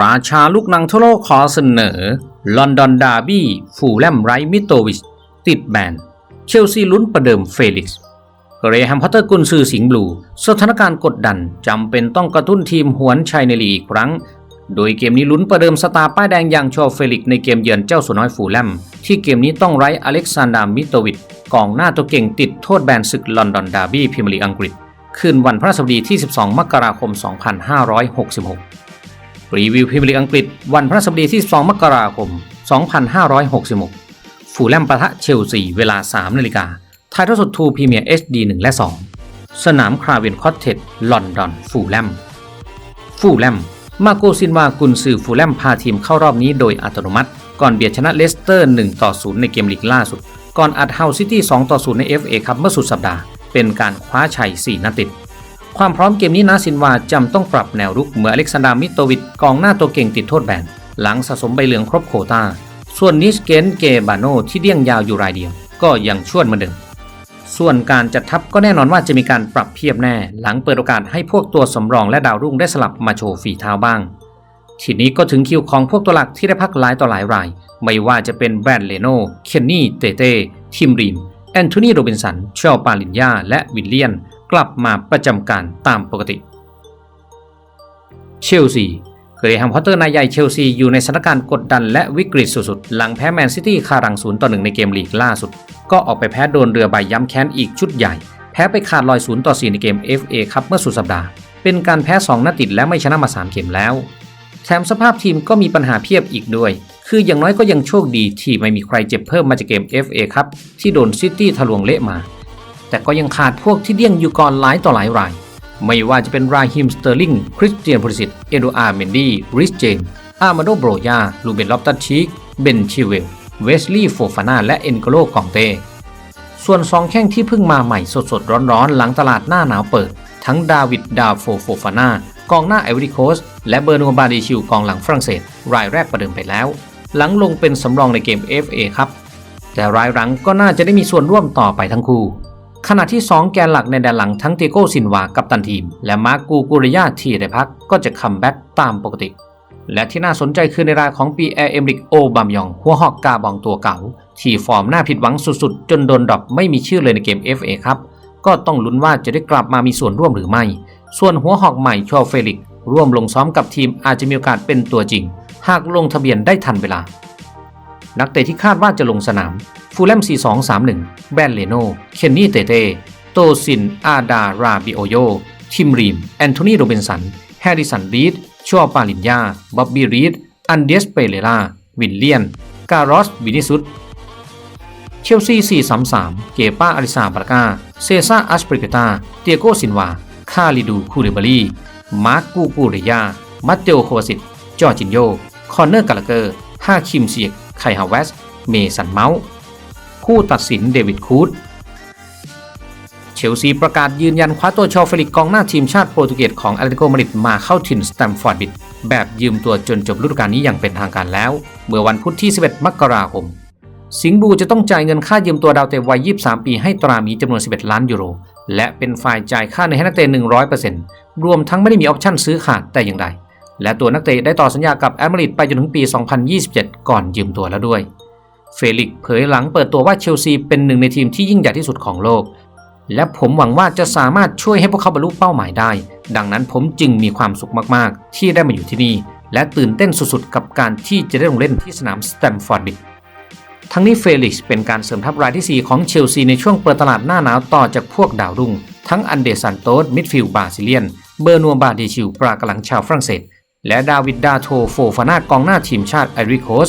ราชาลูกนังทั่วโลกขอเสนอ ลอนดอนดาร์บี้ฟูแลมไรมิโตวิช ติดแบน เชลซีลุ้นประเดิมเฟลิกซ์เรแฮมพอตเตอร์กุนซือสิงห์บลู สถานการณ์กดดันจำเป็นต้องกระตุ้นทีมหวนชัยในลีกอีกครั้ง โดยเกมนี้ลุ้นประเดิมสตาร์ป้ายแดงอย่างโชว์เฟลิกในเกมเยือนเจ้าสุน้อยฟูแลม ที่เกมนี้ต้องไร้อเล็กซานดาร์มิโตวิชกองหน้าตัวเก่งติดโทษแบนศึกลอนดอนดาร์บี้พรีเมียร์ลีกอังกฤษคืนวันพฤหัสบดีที่ 12 มกราคม 2566 รีวิวพรีเมียร์ลีกอังกฤษวันพฤหัสบดีที่12มกราคม 2566 ฟูลแลมปะทะเชลซีเวลา 3 นาฬิกาถ่ายทอดสดทูพรีเมียร์ HD 1 และ 2 สนามคราเวนคอตเทจลอนดอน ฟูลแลม ฟูลแลม มาโกซินวากุนซือฟูลแลมพาทีมเข้ารอบนี้โดยอัตโนมัติ ก่อนเบียดชนะเลสเตอร์ 1 ต่อ 0 ในเกมลีกล่าสุด ก่อนอัดเฮาซิตี้ 2 ต่อ 0 ใน FA คัพเมื่อสุดสัปดาห์ เป็นการคว้าชัย 4 นัดติด ความพร้อมเกมนี้นาซินวาจำต้องปรับแนวรุกเมื่ออเล็กซานดาร์มิโตวิชกองหน้าตัวเก่งติดโทษแบน หลังสะสมใบเหลืองครบโคตาส่วนนิสเกนเกบาโนที่เดี่ยงยาวอยู่รายเดียว ก็ยังชวดเหมือนเดิมส่วนการจัดทัพก็แน่นอนว่าจะมีการปรับเพียบแน่ หลังเปิดโอกาสให้พวกตัวสำรองและดาวรุ่งได้สลับมาโชว์ฝีเท้าบ้าง ทีนี้ก็ถึงคิวของพวกตัวหลักที่ได้พักหลายต่อหลายราย ไม่ว่าจะเป็นแบรนด์เลโน เคนนี่ เตเต้ ทิมรีม แอนโทนี โรบินสัน เชลปาลินยา และวิลเลียน กลับมาประจำการตามปกติ เชลซีเกรแฮมพอตเตอร์นายใหญ่เชลซีอยู่ในสถานการณ์กดดันและวิกฤตสุดๆ หลังแพ้แมนซิตี้คารังศูนย์ต่อหนึ่งในเกมลีกล่าสุด ก็ออกไปแพ้โดนเรือใบย้ำแค้นอีกชุดใหญ่ แพ้ไปขาดลอยศูนย์ต่อ4ในเกม FA ครับเมื่อสุดสัปดาห์ เป็นการแพ้ 2 นัดติดและไม่ชนะมา 3 เกมแล้ว แถมสภาพทีมก็มีปัญหาเพียบอีกด้วย คืออย่างน้อยก็ยังโชคดีที่ไม่มีใครเจ็บเพิ่มมาจากเกม FA ครับที่โดนซิตี้ทะลวงเละมา แต่ก็ยังขาดพวกที่เดี่ยงอยู่ก่อนหลายต่อหลายราย ไม่ว่าจะเป็นราฮิมสเตอร์ลิง คริสเตียนพริสิตเอโดอาร์เมนดี้ริสเจนอาร์มาโดโบรยา ลูเบนลอฟตัชีกเบนชิเวล เวสลีย์โฟฟาน่า และเอ็นโกโลกองเต้ ส่วนสองแข้งที่เพิ่งมาใหม่สดๆ ร้อนๆ หลังตลาดหน้าหนาวเปิด ทั้งดาวิด ดาโฟโฟฟาน่ากองหน้าไอวอรีโคสต์และเบอร์นัวบาดีชิวกองหลังฝรั่งเศส รายแรกประเดิมไปแล้ว หลังลงเป็นสำรองในเกม FA ครับ แต่รายหลังก็น่าจะได้มีส่วนร่วมต่อไปทั้งคู่ ขณะที่ 2 แกนหลักในแดนหลังทั้งเตโกซินวากับตันทีม และมาร์กูกุริยาที่ได้พักก็จะคัมแบ็กตามปกติ และที่น่าสนใจคือในรายของปีแอร์เอมริกโอบามยอง หัวหอกกาบองตัวเก่า ที่ฟอร์มน่าผิดหวังสุดๆ จนโดนดรอปไม่มีชื่อเลยในเกม FA ครับ ก็ต้องลุ้นว่าจะได้กลับมามีส่วนร่วมหรือไม่ ส่วนหัวหอกใหม่ชอเฟลิก์ร่วมลงซ้อมกับทีมอาจจะมีโอกาสเป็นตัวจริง หากลงทะเบียนได้ทันเวลา นักเตะที่คาดว่าจะลงสนาม ฟูลแลม 4231 แบรนเลโน เคนนี่เตเต้โตซิน อาดาราบิโอโย ทิมรีม แอนโทนีโรเบนสัน แฮร์ริสันรีดชัวปาลินยา บ๊อบบี้รีด อันเดสเปเรล่า วิลเลียน การอส วินิซุสเชลซี 433 เกป้าอาริซาบรากา เซซ่า อัสปริกตา เตียโกซินวา คาลิดู คูเรบารีมาร์กกูกูเรยา มัตเตโอโควาสิต จอร์จินโย คอนเนอร์กาลเกอร์ฮาคิมเซียก ไคฮาวเวส เมสันเมาส์ ผู้ตัดสินเดวิดคูดเชลซีประกาศยืนยันคว้าตัวชอเฟลิกกองหน้าทีมชาติโปรตุเกสของอาร์เตโกมาดริดมาเข้าถิ่นสแตมฟอร์ดบิดแบบยืมตัวจนจบฤดูกาลนี้อย่างเป็นทางการแล้ว เมื่อวันพุธที่ 11 มกราคม สิงห์บูจะต้องจ่ายเงินค่ายืมตัวดาวเตะวัย 23 ปีให้ตรามีจำนวน 11 ล้านยูโร และเป็นฝ่ายจ่ายค่าในให้นักเตะ 100%รวมทั้งไม่ได้มีออปชั่นซื้อขาดแต่อย่างใดและตัวนักเตะได้ต่อสัญญากับแอมริดไปจนถึงปี 2027 ก่อนยืมตัวแล้วด้วย เฟลิกเผยหลังเปิดตัวว่าเชลซีเป็นหนึ่งในทีมที่ยิ่งใหญ่ที่สุดของโลก และผมหวังว่าจะสามารถช่วยให้พวกเขาบรรลุเป้าหมายได้ ดังนั้นผมจึงมีความสุขมากๆ ที่ได้มาอยู่ที่นี่ และตื่นเต้นสุดๆ กับการที่จะได้ลงเล่นที่สนามสแตมฟอร์ดบิดทั้งนี้เฟลิกซ์เป็นการเสริมทัพรายที่ 4 ของเชลซีในช่วงเปิดตลาดหน้าหนาวต่อจากพวกดาวรุ่ง ทั้งอันเดซันโตสมิดฟิลด์บราซิเลียน เบอร์นัวบาดีชิวปรากลังชาวฝรั่งเศส และดาวิดดาโทโฟฟาน่ากองหน้าทีมชาติไอริโคส